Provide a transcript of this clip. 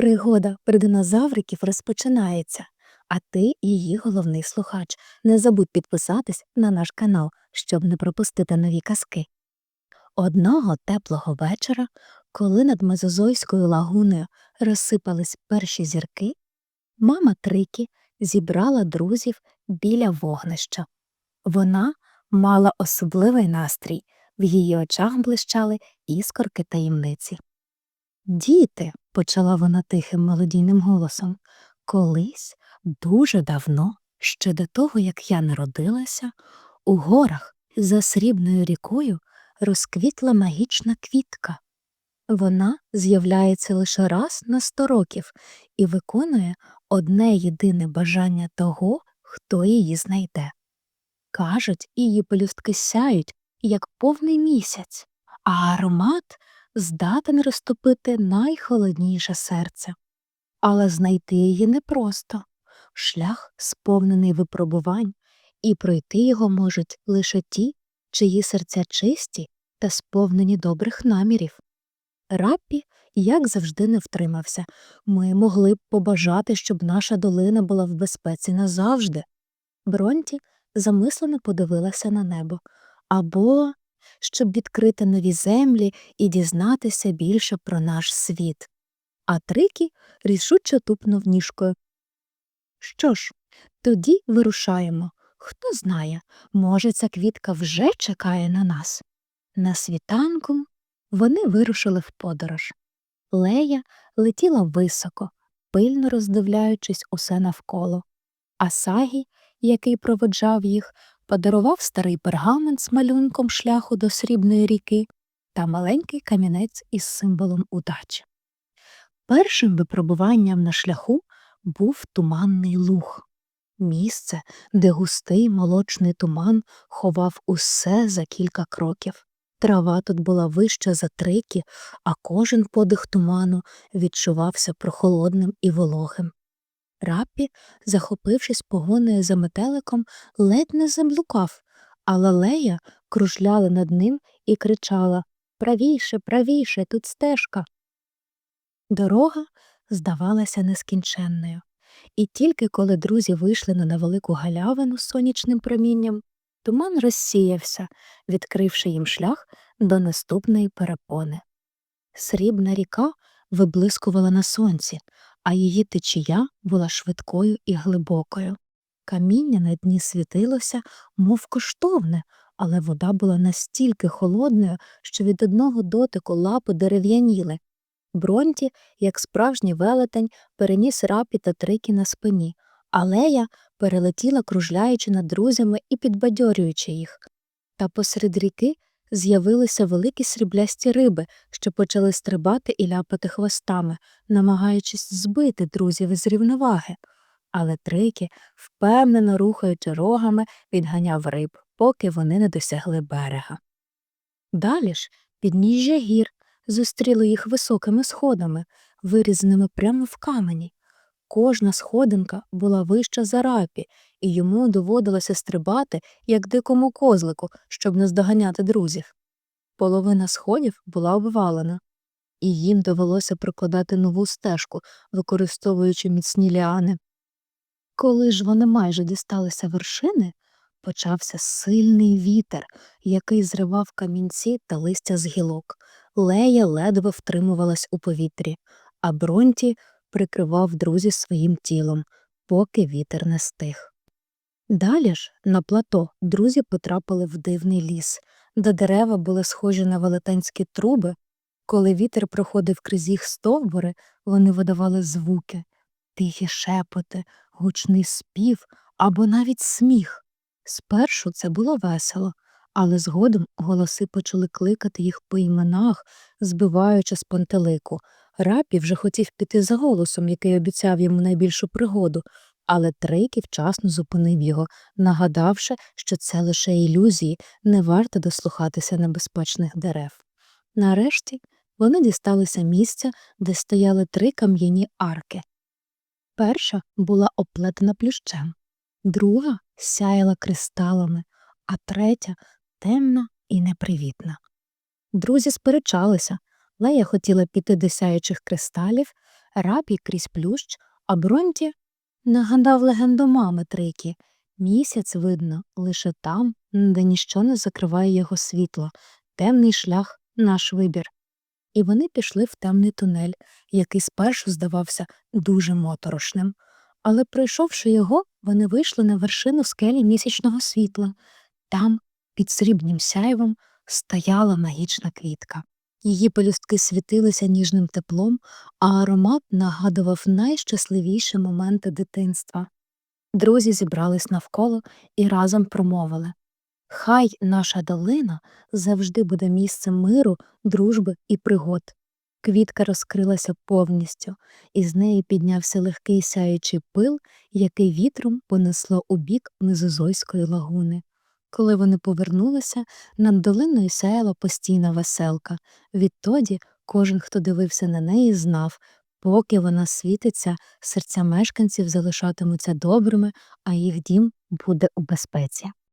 Пригода про динозавриків розпочинається, а ти її головний слухач. Не забудь підписатись на наш канал, щоб не пропустити нові казки. Одного теплого вечора, коли над Мезозойською лагуною розсипались перші зірки, мама Трикі зібрала друзів біля вогнища. Вона мала особливий настрій, в її очах блищали іскорки таємниці. Діти, почала вона тихим мелодійним голосом, колись дуже давно, ще до того, як я народилася, у горах за срібною рікою розквітла магічна квітка. Вона з'являється лише раз на сто років і виконує одне єдине бажання того, хто її знайде. Кажуть, її пелюстки сяють, як повний місяць, а аромат здатен розтопити найхолодніше серце. Але знайти її непросто. Шлях сповнений випробувань, і пройти його можуть лише ті, чиї серця чисті та сповнені добрих намірів. Раппі, як завжди, не втримався. Ми могли б побажати, щоб наша долина була в безпеці назавжди. Бронті замислено подивилася на небо. Або щоб відкрити нові землі і дізнатися більше про наш світ. А Трикі рішуче тупнув ніжкою. Що ж, тоді вирушаємо. Хто знає, може, ця квітка вже чекає на нас. На світанку вони вирушили в подорож. Лея летіла високо, пильно роздивляючись усе навколо, а Сагі, який проводжав їх, подарував старий пергамент з малюнком шляху до срібної ріки та маленький камінець із символом удачі. Першим випробуванням на шляху був туманний луг, місце, де густий молочний туман ховав усе за кілька кроків. Трава тут була вища за трики, а кожен подих туману відчувався прохолодним і вологим. Раппі, захопившись погоною за метеликом, ледь не заблукав, але Лея кружляла над ним і кричала Правіше, правіше, тут стежка. Дорога здавалася нескінченною, і тільки коли друзі вийшли на невелику галявину з сонячним промінням, туман розсіявся, відкривши їм шлях до наступної перепони. Срібна ріка виблискувала на сонці, а її течія була швидкою і глибокою. Каміння на дні світилося, мов коштовне, але вода була настільки холодною, що від одного дотику лапи дерев'яніли. Бронті, як справжній велетень, переніс рапі та трики на спині, а Лея перелетіла, кружляючи над друзями і підбадьорюючи їх. Та посеред ріки з'явилися великі сріблясті риби, що почали стрибати і ляпати хвостами, намагаючись збити друзів із рівноваги. Але Трики, впевнено рухаючи рогами, відганяв риб, поки вони не досягли берега. Далі ж підніжжя гір зустріло їх високими сходами, вирізаними прямо в камені. Кожна сходинка була вища за рапі, і йому доводилося стрибати, як дикому козлику, щоб наздоганяти друзів. Половина сходів була обвалена, і їм довелося прокладати нову стежку, використовуючи міцні ліани. Коли ж вони майже дісталися вершини, почався сильний вітер, який зривав камінці та листя з гілок. Лея ледве втримувалась у повітрі, а Бронті прикривав друзі своїм тілом, поки вітер не стих. Далі ж, на плато, друзі потрапили в дивний ліс, де дерева були схожі на велетенські труби. Коли вітер проходив крізь їх стовбури, вони видавали звуки, тихі шепоти, гучний спів або навіть сміх. Спершу це було весело, але згодом голоси почали кликати їх по іменах, збиваючи з пантелику. Рапі вже хотів піти за голосом, який обіцяв йому найбільшу пригоду, але Трейкі вчасно зупинив його, нагадавши, що це лише ілюзії, не варто дослухатися небезпечних дерев. Нарешті вони дісталися місця, де стояли три кам'яні арки. Перша була оплетена плющем, друга сяяла кристалами, а третя темна і непривітна. Друзі сперечалися. Лея хотіла піти до сяючих кристалів, рапі крізь плющ, а Бронті нагадав легенду мами Трики. Місяць видно лише там, де ніщо не закриває його світло, темний шлях наш вибір. І вони пішли в темний тунель, який спершу здавався дуже моторошним. Але пройшовши його, вони вийшли на вершину скелі місячного світла. Там, під срібнім сяйвом, стояла магічна квітка. Її пелюстки світилися ніжним теплом, а аромат нагадував найщасливіші моменти дитинства. Друзі зібрались навколо і разом промовили Хай наша долина завжди буде місцем миру, дружби і пригод. Квітка розкрилася повністю, і з неї піднявся легкий сяючий пил, який вітром понесло у бік Низозойської лагуни. Коли вони повернулися, над долиною сяяла постійна веселка. Відтоді кожен, хто дивився на неї, знав, поки вона світиться, серця мешканців залишатимуться добрими, а їх дім буде у безпеці.